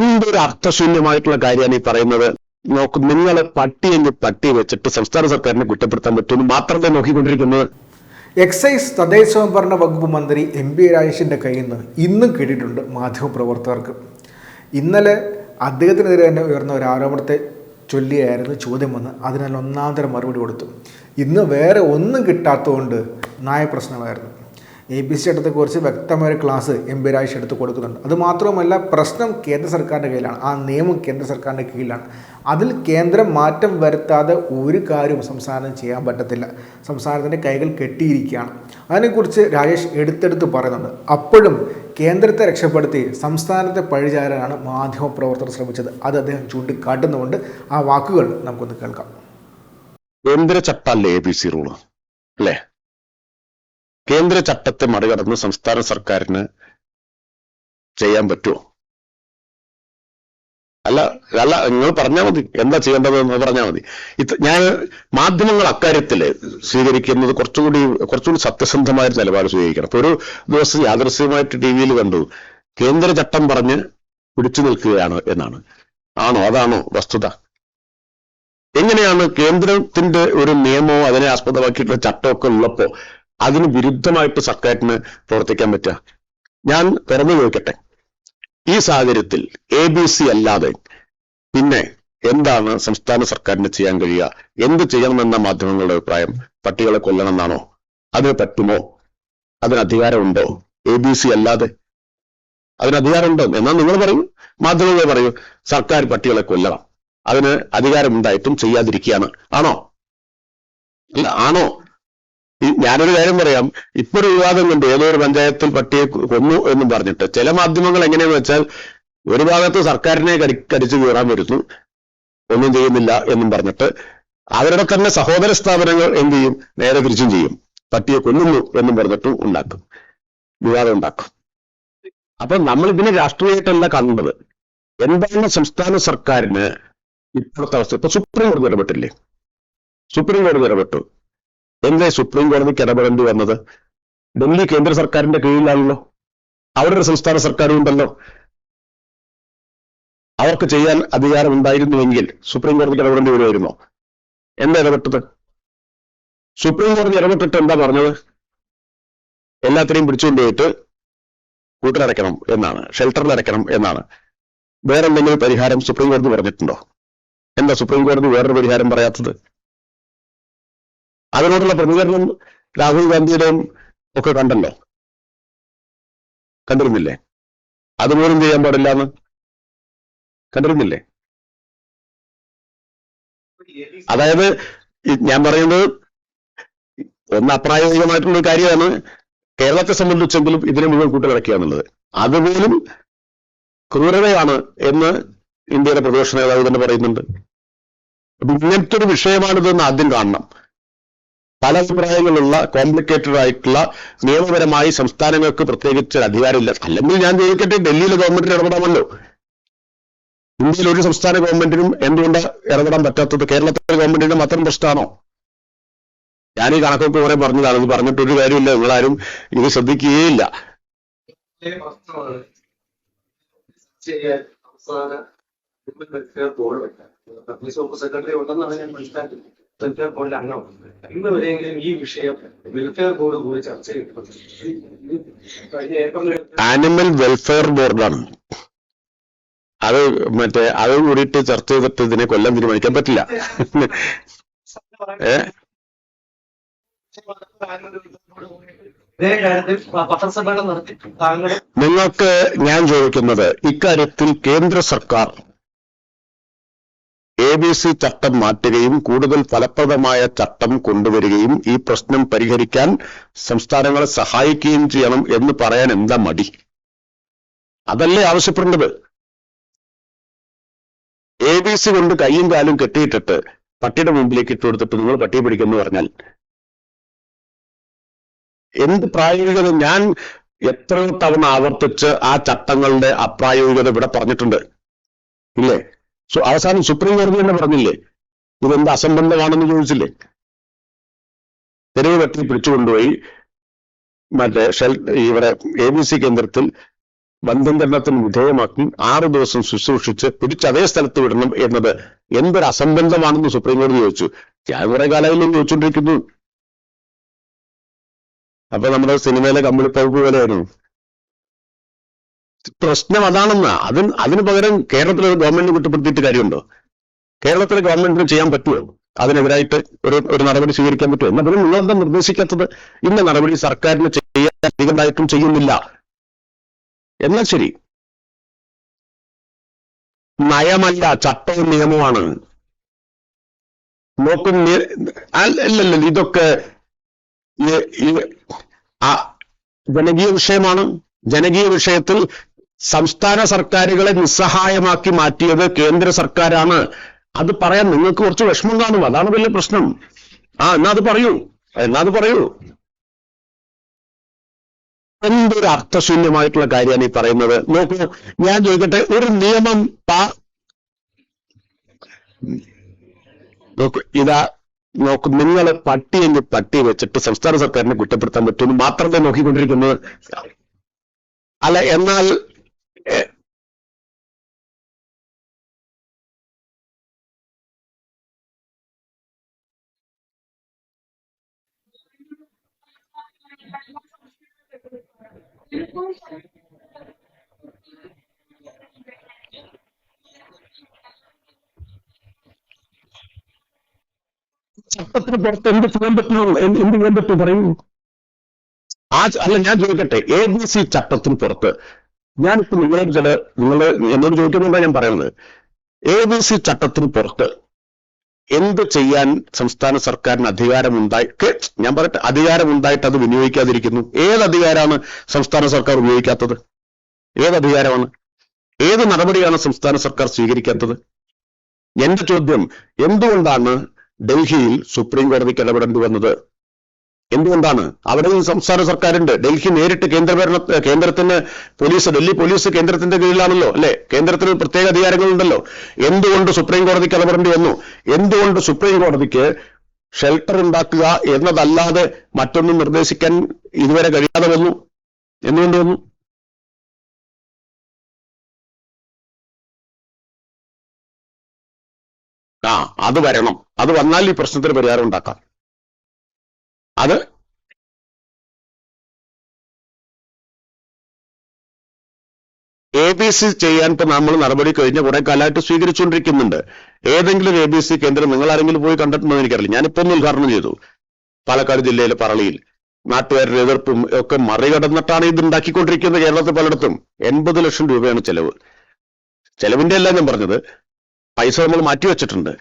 എന്തൊരു അർത്ഥശൂന്യമായിട്ടുള്ള കാര്യമാണ് ഈ പറയുന്നത്? നോക്ക് നിങ്ങൾ പട്ടി എന്ന് പട്ടി വെച്ചിട്ട് സംസ്ഥാന സർക്കാരിനെ കുറ്റപ്പെടുത്താൻ പറ്റുമെന്ന് മാത്രമേ നോക്കിക്കൊണ്ടിരിക്കുന്നത്. എക്സൈസ് തദ്ദേശ സ്വയംഭരണ വകുപ്പ് മന്ത്രി എം പി രാജേഷിന്റെ കയ്യിൽ നിന്ന് ഇന്നും മാധ്യമ മാധ്യമപ്രവർത്തകർക്ക്. ഇന്നലെ അദ്ദേഹത്തിനെതിരെ തന്നെ ഉയർന്ന ഒരു ആരോപണത്തെ ചൊല്ലിയായിരുന്നു ചോദ്യം വന്ന് അതിനാൽ ഒന്നാന്തരം മറുപടി കൊടുത്തു. ഇന്ന് വേറെ ഒന്നും കിട്ടാത്തതുകൊണ്ട് നയപ്രശ്നമായിരുന്നു എ ബി സി ചട്ടത്തെക്കുറിച്ച് വ്യക്തമായ ക്ലാസ് എം പി രാജേഷ് എടുത്ത് കൊടുക്കുന്നുണ്ട്. അതുമാത്രവുമല്ല പ്രശ്നം കേന്ദ്ര സർക്കാരിന്റെ കയ്യിലാണ്. ആ നിയമം കേന്ദ്ര സർക്കാരിന്റെ കീഴിലാണ്. അതിൽ കേന്ദ്രം മാറ്റം വരുത്താതെ ഒരു കാര്യവും സംസ്ഥാനം ചെയ്യാൻ പറ്റത്തില്ല. സംസ്ഥാനത്തിന്റെ കൈകൾ കെട്ടിയിരിക്കുകയാണ്. അതിനെക്കുറിച്ച് രാജേഷ് എടുത്തെടുത്ത് പറയുന്നുണ്ട്. അപ്പോഴും കേന്ദ്രത്തെ രക്ഷപ്പെടുത്തി സംസ്ഥാനത്തെ പഴിചാരാനാണ് മാധ്യമപ്രവർത്തകർ ശ്രമിച്ചത്. അത് അദ്ദേഹം ചൂണ്ടിക്കാട്ടുന്നുകൊണ്ട് ആ വാക്കുകൾ നമുക്കൊന്ന് കേൾക്കാം. കേന്ദ്ര ചട്ടല്ലേ എ ബി സി റൂൾ അല്ലേ? കേന്ദ്ര ചട്ടത്തെ മറികടന്ന് സംസ്ഥാന സർക്കാരിന് ചെയ്യാൻ പറ്റുമോ അല്ല അല്ല നിങ്ങൾ പറഞ്ഞാൽ മതി. എന്താ ചെയ്യേണ്ടതെന്ന് പറഞ്ഞാൽ മതി. ഇത് ഞാൻ മാധ്യമങ്ങൾ അക്കാര്യത്തിൽ സ്വീകരിക്കുന്നത് കുറച്ചുകൂടി കുറച്ചുകൂടി സത്യസന്ധമായ നിലപാട് സ്വീകരിക്കണം. ഇപ്പൊ ഒരു ദിവസം യാദൃശ്യമായിട്ട് ടി വിയിൽ കണ്ടു. കേന്ദ്ര ചട്ടം പറഞ്ഞ് പിടിച്ചു നിൽക്കുകയാണ് എന്നാണ്. ആണോ? അതാണോ വസ്തുത? എങ്ങനെയാണ് കേന്ദ്രത്തിന്റെ ഒരു നിയമമോ അതിനെ ആസ്പദമാക്കിയിട്ടുള്ള ചട്ടമൊക്കെ ഉള്ളപ്പോ അതിന് വിരുദ്ധമായിട്ട് സർക്കാരിന് പ്രവർത്തിക്കാൻ പറ്റുക. ഞാൻ തുറന്നു ചോദിക്കട്ടെ. ഈ സാഹചര്യത്തിൽ എ ബി സി അല്ലാതെ പിന്നെ എന്താണ് സംസ്ഥാന സർക്കാരിന് ചെയ്യാൻ കഴിയുക? എന്ത് ചെയ്യണമെന്ന മാധ്യമങ്ങളുടെ അഭിപ്രായം? പട്ടികളെ കൊല്ലണം എന്നാണോ അതിന് പറ്റുമോ? അതിന് അധികാരമുണ്ടോ? എ ബി സി അല്ലാതെ? അതിന് അധികാരമുണ്ടോ? എന്നാൽ നിങ്ങൾ പറയും. മാധ്യമങ്ങൾ പറയും. സർക്കാർ പട്ടികളെ കൊല്ലണം. അതിന് അധികാരമുണ്ടായിട്ടും ചെയ്യാതിരിക്കുകയാണ്. ആണോ? അല്ല ആണോ? ഞാനൊരു കാര്യം പറയാം. ഇപ്പൊ ഒരു വിവാദം കൊണ്ട് ഏതോ ഒരു പഞ്ചായത്തിൽ പട്ടിയെ കൊന്നു എന്നും പറഞ്ഞിട്ട്. ചില മാധ്യമങ്ങൾ എങ്ങനെയാന്ന് വെച്ചാൽ ഒരു ഭാഗത്ത് സർക്കാരിനെ കടി കടിച്ചു കീറാൻ വരുന്നു. ഒന്നും ചെയ്യുന്നില്ല എന്നും പറഞ്ഞിട്ട് അവരുടെ തന്നെ സഹോദര സ്ഥാപനങ്ങൾ എന്ത് ചെയ്യും? നേരെ തിരിച്ചും ചെയ്യും. പട്ടിയെ കൊല്ലുന്നു എന്നും പറഞ്ഞിട്ടും ഉണ്ടാക്കും. വിവാദം ഉണ്ടാക്കും. അപ്പൊ നമ്മൾ ഇതിനെ രാഷ്ട്രീയമായിട്ടല്ല കണ്ടത് എന്താണ് സംസ്ഥാന സർക്കാരിന് ഇപ്പോഴത്തെ അവസ്ഥ? ഇപ്പൊ സുപ്രീം കോടതി ഇടപെട്ടില്ലേ? സുപ്രീം കോടതി ഇടപെട്ടു. എന്തേ സുപ്രീം കോടതിക്ക് ഇടപെടേണ്ടി വന്നത്. ഡൽഹി കേന്ദ്ര സർക്കാരിന്റെ കീഴിലാണല്ലോ. അവിടെ ഒരു സംസ്ഥാന സർക്കാരും ഉണ്ടല്ലോ. അവർക്ക് ചെയ്യാൻ അധികാരം ഉണ്ടായിരുന്നുവെങ്കിൽ സുപ്രീം കോടതിക്ക് ഇടപെടേണ്ടി വരുമായിരുന്നോ? എന്താ ഇടപെട്ടത്? സുപ്രീം കോടതി ഇടപെട്ടിട്ട് എന്താ പറഞ്ഞത്? എല്ലാത്തിനെയും പിടിച്ചുകൊണ്ടുപോയിട്ട് കൂട്ടിലടയ്ക്കണം എന്നാണ് ഷെൽട്ടറിൽ അടയ്ക്കണം എന്നാണ്. വേറെ എന്തെങ്കിലും പരിഹാരം സുപ്രീം കോടതി പറഞ്ഞിട്ടുണ്ടോ? എന്താ സുപ്രീം കോടതി വേറൊരു പരിഹാരം പറയാത്തത്? അതിനോടുള്ള പ്രതികരണം രാഹുൽ ഗാന്ധിയുടെയും ഒക്കെ കണ്ടല്ലോ. കണ്ടിരുന്നില്ലേ? അതുപോലും ചെയ്യാൻ പാടില്ല എന്ന് കണ്ടിരുന്നില്ലേ? അതായത് ഞാൻ പറയുന്നത് ഒന്ന് അപ്രായോഗികമായിട്ടുള്ള ഒരു കാര്യമാണ്. കേരളത്തെ സംബന്ധിച്ചെങ്കിലും ഇതിനെ മുഴുവൻ കൂട്ടിലടക്കുക എന്നുള്ളത് അതുപോലും ക്രൂരതയാണ് എന്ന് ഇന്ത്യയുടെ പ്രതിപക്ഷ നേതാവ് തന്നെ പറയുന്നുണ്ട്. ഇങ്ങനത്തെ ഒരു വിഷയമാണിതെന്ന് ആദ്യം കാണണം. പല അഭിപ്രായങ്ങളുള്ള കോംപ്ലിക്കേറ്റഡ് ആയിട്ടുള്ള നിയമപരമായി സംസ്ഥാനങ്ങൾക്ക് പ്രത്യേകിച്ച് അധികാരമില്ല. അല്ലെങ്കിൽ ഞാൻ ചോദിക്കട്ടെ ഡൽഹിയിലെ ഗവൺമെന്റിന് ഇടപെടാമല്ലോ. ഇന്ത്യയിൽ ഒരു സംസ്ഥാന ഗവൺമെന്റിനും എന്തുകൊണ്ട് ഇടപെടാൻ പറ്റാത്തത്? കേരളത്തിലെ ഗവൺമെന്റിന്റെ മാത്രം പ്രശ്നമാണോ? ഞാൻ ഈ കണക്കൊക്കെ കുറെ പറഞ്ഞതാണ്. ഇത് പറഞ്ഞിട്ട് ഒരു കാര്യമില്ല. നിങ്ങളാരും ഇത് ശ്രദ്ധിക്കുകയില്ല. സെക്രട്ടറി ഉണ്ടെന്നാണ് ഞാൻ മനസ്സിലാക്കുന്നത്. വെൽഫെയർ ബോർഡിൽ അംഗമാണ് ഇന്ന് വരെയെങ്കിലും ഈ വിഷയം വെൽഫെയർ ബോർഡ് കൂടി ചർച്ച കഴിഞ്ഞ ആനിമൽ വെൽഫെയർ ബോർഡാണ് അത് മറ്റേ അത് കൂടിയിട്ട് ചർച്ച ചെയ്തിട്ട് ഇതിനെ കൊല്ലം തീരുമാനിക്കാൻ പറ്റില്ല. ഏ? നിങ്ങൾക്ക് ഞാൻ ചോദിക്കുന്നത് ഇക്കാര്യത്തിൽ കേന്ദ്ര സർക്കാർ എ ബി സി ചട്ടം മാറ്റുകയും കൂടുതൽ ഫലപ്രദമായ ചട്ടം കൊണ്ടുവരികയും ഈ പ്രശ്നം പരിഹരിക്കാൻ സംസ്ഥാനങ്ങളെ സഹായിക്കുകയും ചെയ്യണം എന്ന് പറയാൻ എന്താ മടി? അതല്ലേ ആവശ്യപ്പെടേണ്ടത്? എ ബി സി കൊണ്ട് കൈയും കാലും കെട്ടിയിട്ടിട്ട് പട്ടിയുടെ മുമ്പിലേക്ക് ഇട്ട് കൊടുത്തിട്ട് നിങ്ങൾ പട്ടിയെ പിടിക്കുന്നു പറഞ്ഞാൽ എന്ത് പ്രായോഗികത? ഞാൻ എത്ര തവണ ആവർത്തിച്ച് ആ ചട്ടങ്ങളുടെ അപ്രായോഗികത ഇവിടെ പറഞ്ഞിട്ടുണ്ട്. ഇല്ലേ? അവസാനം സുപ്രീം കോടതി തന്നെ പറഞ്ഞില്ലേ? ഇതെന്ത് അസംബന്ധമാണെന്ന് ചോദിച്ചില്ലേ? തെരുവ് വെട്ടി പിടിച്ചുകൊണ്ടുപോയി മറ്റേ ഷെൽ ഇവിടെ എ ബി സി കേന്ദ്രത്തിൽ ബന്ധംകരണത്തിന് വിധേയമാക്കി ആറു ദിവസം ശുശ്രൂഷിച്ച് പിടിച്ച് അതേ സ്ഥലത്ത് വിടണം എന്നത് എന്തൊരു അസംബന്ധമാണെന്ന് സുപ്രീം കോടതി ചോദിച്ചു. ഞാൻ കുറെ കാലമായാലും ചോദിച്ചുകൊണ്ടിരിക്കുന്നു അപ്പൊ നമ്മുടെ സിനിമയിലെ കമ്പിളിപ്പഴുപ്പ് പോലെയായിരുന്നു. പ്രശ്നം അതാണെന്ന്. അതിന് അതിന് പകരം കേരളത്തിലെ ഒരു ഗവൺമെന്റ് കുറ്റപ്പെടുത്തിയിട്ട് കാര്യമുണ്ടോ? കേരളത്തിലെ ഗവൺമെന്റിന് ചെയ്യാൻ പറ്റുമോ? അതിനെതിരായിട്ട് ഒരു ഒരു നടപടി സ്വീകരിക്കാൻ പറ്റുമോ? എന്നാൽ എന്നതിന് നിങ്ങളെന്താ നിർദ്ദേശിക്കാത്തത്? ഇന്ന നടപടി സർക്കാരിന് ചെയ്യാൻ ചെയ്യുന്നില്ല. എന്നാൽ ശരി. നയമല്ല ചട്ടവും നിയമമാണ് നോക്കും അല്ലല്ല ഇതൊക്കെ ജനകീയ വിഷയമാണ്. ജനകീയ വിഷയത്തിൽ സംസ്ഥാന സർക്കാരുകളെ നിസ്സഹായമാക്കി മാറ്റിയത് കേന്ദ്ര സർക്കാരാണ്. അത് പറയാൻ നിങ്ങൾക്ക് കുറച്ച് വിഷമം കാണും. അതാണ് വലിയ പ്രശ്നം. ആ എന്നാ അത് പറയൂ. എന്നാ അത് പറയൂ. എന്തൊരു അർത്ഥശൂന്യമായിട്ടുള്ള കാര്യമാണ് ഈ പറയുന്നത്? നോക്കൂ ഞാൻ ചോദിക്കട്ടെ ഒരു നിയമം പാ നോക്കൂ ഇതാ നോക്കൂ നിങ്ങൾ എന്ന് പട്ടി വെച്ചിട്ട് സംസ്ഥാന സർക്കാരിനെ കുറ്റപ്പെടുത്താൻ പറ്റുമെന്ന് മാത്രമേ നോക്കിക്കൊണ്ടിരിക്കുന്നത്. അല്ല എന്നാൽ എ, ചട്ടത്തിന് പുറത്ത് എന്ത് ചെയ്യാൻ പറ്റുന്നുള്ളൂ എന്ത് ചെയ്യാൻ പറ്റും പറയൂ ആ അല്ല ഞാൻ ചോദിക്കട്ടെ. എ ബി സി ചട്ടത്തിന് പുറത്ത് ഞാനിപ്പോ നിങ്ങളോട് ചില നിങ്ങൾ എന്നോട് ചോദിക്കുന്നുണ്ടാ ഞാൻ പറയുന്നത്. എ ബി സി ചട്ടത്തിന് പുറത്ത് എന്ത് ചെയ്യാൻ സംസ്ഥാന സർക്കാരിന് അധികാരമുണ്ടായി ഞാൻ പറയട്ടെ അധികാരമുണ്ടായിട്ട് അത് വിനിയോഗിക്കാതിരിക്കുന്നു. ഏത് അധികാരമാണ് സംസ്ഥാന സർക്കാർ ഉപയോഗിക്കാത്തത്? ഏത് അധികാരമാണ്? ഏത് നടപടിയാണ് സംസ്ഥാന സർക്കാർ സ്വീകരിക്കാത്തത്? എന്റെ ചോദ്യം എന്തുകൊണ്ടാണ് ഡൽഹിയിൽ സുപ്രീം കോടതിക്ക് ഇടപെടേണ്ടി വന്നത്? എന്തുകൊണ്ടാണ്? അവിടെയും സംസ്ഥാന സർക്കാരുണ്ട്. ഡൽഹി നേരിട്ട് കേന്ദ്രഭരണ കേന്ദ്രത്തിന് പോലീസ് ഡൽഹി പോലീസ് കേന്ദ്രത്തിന്റെ കീഴിലാണല്ലോ അല്ലെ? കേന്ദ്രത്തിന് പ്രത്യേക അധികാരങ്ങളുണ്ടല്ലോ. എന്തുകൊണ്ട് സുപ്രീം കോടതിക്ക് ഇടപെടേണ്ടി വന്നു? എന്തുകൊണ്ട് സുപ്രീം കോടതിക്ക് ഷെൽട്ടർ ഉണ്ടാക്കുക എന്നതല്ലാതെ മറ്റൊന്നും നിർദ്ദേശിക്കാൻ ഇതുവരെ കഴിയാതെ വന്നു? എന്തുകൊണ്ട് വന്നു? ആ അത് വരണം. അത് വന്നാൽ ഈ പ്രശ്നത്തിന് പരിഹാരം ഉണ്ടാക്കാം. അത് എ ബി സി ചെയ്യാൻ ഇപ്പൊ നമ്മൾ നടപടി കഴിഞ്ഞ കുറെ കാലമായിട്ട് സ്വീകരിച്ചുകൊണ്ടിരിക്കുന്നുണ്ട്. ഏതെങ്കിലും എ ബി സി കേന്ദ്രം നിങ്ങൾ ആരെങ്കിലും പോയി എന്ന് എനിക്കറിയില്ല. ഞാനിപ്പോ ഒന്ന് ഉദ്ഘാടനം ചെയ്തു. പാലക്കാട് ജില്ലയിലെ പറളിയിൽ. നാട്ടുകാരുടെ എതിർപ്പും ഒക്കെ മറികടന്നിട്ടാണ് ഇത് ഉണ്ടാക്കിക്കൊണ്ടിരിക്കുന്നത് കേരളത്തിൽ പലയിടത്തും. എൺപത് ലക്ഷം രൂപയാണ് ചെലവ്. ചെലവിന്റെ അല്ല ഞാൻ പറഞ്ഞത്. പൈസ നമ്മൾ മാറ്റിവെച്ചിട്ടുണ്ട്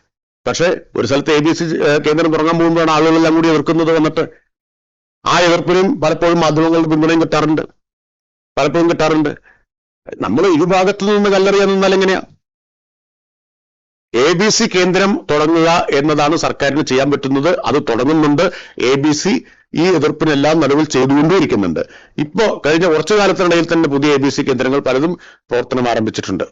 പക്ഷേ ഒരു സ്ഥലത്ത് എ ബി സി കേന്ദ്രം തുടങ്ങാൻ പോകുമ്പോഴാണ് ആളുകളെല്ലാം കൂടി എതിർക്കുന്നത് വന്നിട്ട് ആ എതിർപ്പിനും പലപ്പോഴും മാധ്യമങ്ങളുടെ പിന്തുണയും കിട്ടാറുണ്ട്. പലപ്പോഴും കിട്ടാറുണ്ട്. നമ്മൾ ഇരുഭാഗത്തു നിന്ന് കല്ലെറിയാൻ നിന്നാൽ എങ്ങനെയാ? എ ബി സി കേന്ദ്രം തുടങ്ങുക എന്നതാണ് സർക്കാരിന് ചെയ്യാൻ പറ്റുന്നത്. അത് തുടങ്ങുന്നുണ്ട്. എ ബി സി ഈ എതിർപ്പിനെല്ലാം നിലവിൽ ചെയ്തുകൊണ്ടേയിരിക്കുന്നുണ്ട്. ഇപ്പോ കഴിഞ്ഞ കുറച്ചു കാലത്തിനിടയിൽ തന്നെ പുതിയ എ ബി സി കേന്ദ്രങ്ങൾ പലതും പ്രവർത്തനം ആരംഭിച്ചിട്ടുണ്ട്.